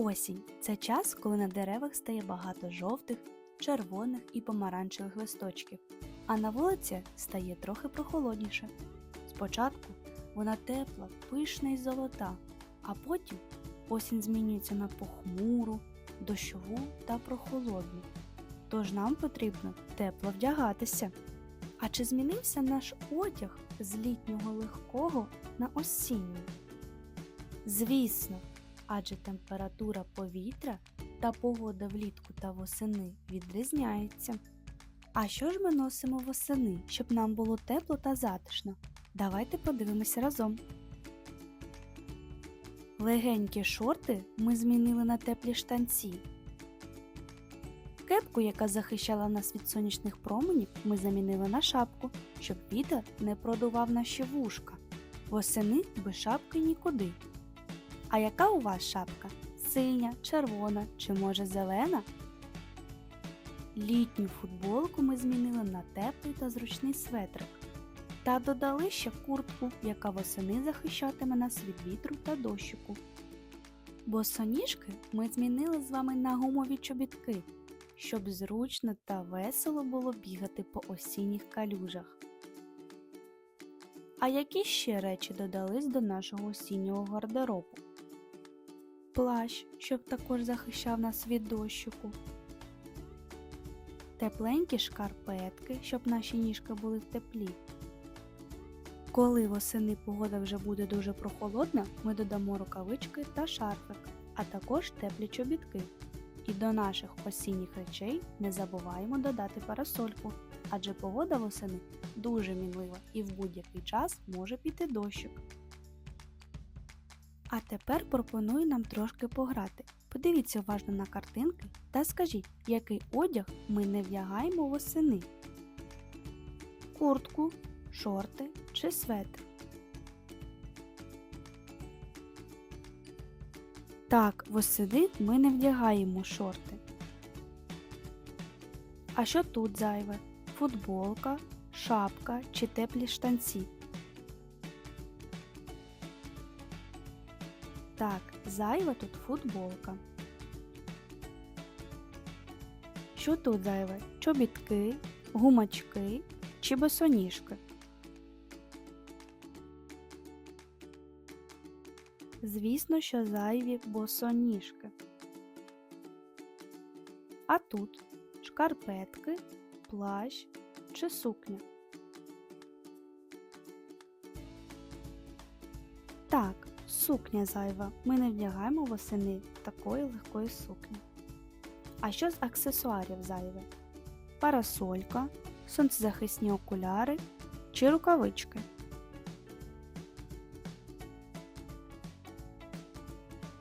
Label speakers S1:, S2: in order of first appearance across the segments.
S1: Осінь це час, коли на деревах стає багато жовтих, червоних і помаранчевих листочків, а на вулиці стає трохи прохолодніше. Спочатку вона тепла, пишна і золота, а потім осінь змінюється на похмуру, дощову та прохолодну. Тож нам потрібно тепло вдягатися. А чи змінився наш одяг з літнього легкого на осінній? Звісно, адже температура повітря та погода влітку та восени відрізняється. А що ж ми носимо восени, щоб нам було тепло та затишно? Давайте подивимося разом. Легенькі шорти ми змінили на теплі штанці. Кепку, яка захищала нас від сонячних променів, ми замінили на шапку, щоб вітер не продував наші вушка. Восени без шапки нікуди. А яка у вас шапка? Синя, червона чи може зелена? Літню футболку ми змінили на теплий та зручний светрик. Та додали ще куртку, яка восени захищатиме нас від вітру та дощику. Босоніжки ми змінили з вами на гумові чобітки, щоб зручно та весело було бігати по осінніх калюжах. А які ще речі додались до нашого осіннього гардеробу? Плащ, щоб також захищав нас від дощику. Тепленькі шкарпетки, щоб наші ніжки були в теплі. Коли восени погода вже буде дуже прохолодна, ми додамо рукавички та шарфик, а також теплі чобітки. І до наших осінніх речей не забуваємо додати парасольку, адже погода восени дуже мінлива і в будь-який час може піти дощик. А тепер пропоную нам трошки пограти. Подивіться уважно на картинки та скажіть, який одяг ми не вдягаємо восени. Куртку, шорти чи светр. Так, восени ми не вдягаємо шорти. А що тут зайве? Футболка, шапка чи теплі штанці? Так, зайва тут футболка. Що тут зайве? Чобітки, гумачки чи босоніжки? Звісно, що зайві босоніжки. А тут шкарпетки, плащ чи сукня. Сукня зайва. Ми не вдягаємо восени такої легкої сукні. А що з аксесуарів зайве? Парасолька, сонцезахисні окуляри чи рукавички.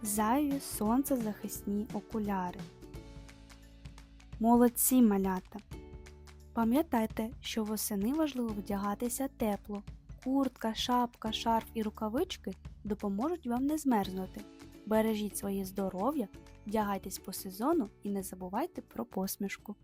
S1: Зайві сонцезахисні окуляри. Молодці малята! Пам'ятайте, що восени важливо вдягатися тепло. Куртка, шапка, шарф і рукавички допоможуть вам не змерзнути. Бережіть своє здоров'я, вдягайтесь по сезону і не забувайте про посмішку.